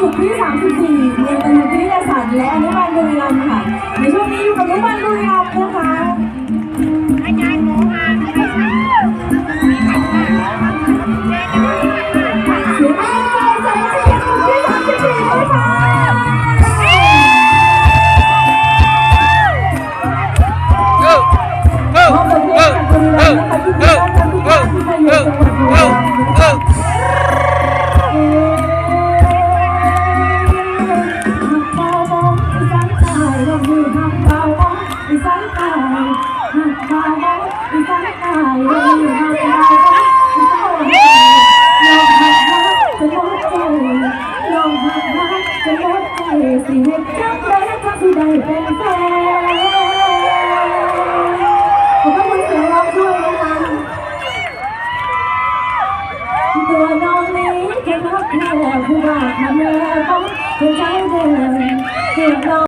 จุดที่ 34เรียนกันวิทยาศาสตร์และอนุบาลบุรีรัมย์ค่ะ ในช่วงนี้อยู่กับอนุบาลบุรีรัมย์นะคะอาจารย์หมูหัน เราบ้าไปสิเฮ็ดจังได้ถ้าสิได้เป็นแฟนขอบคุณเสียงร้องด้วยนะคะตัวน้องนี้แค่พักแค่ผู้รักมาแม่ต้องหัวใจเดินเพียงน้อง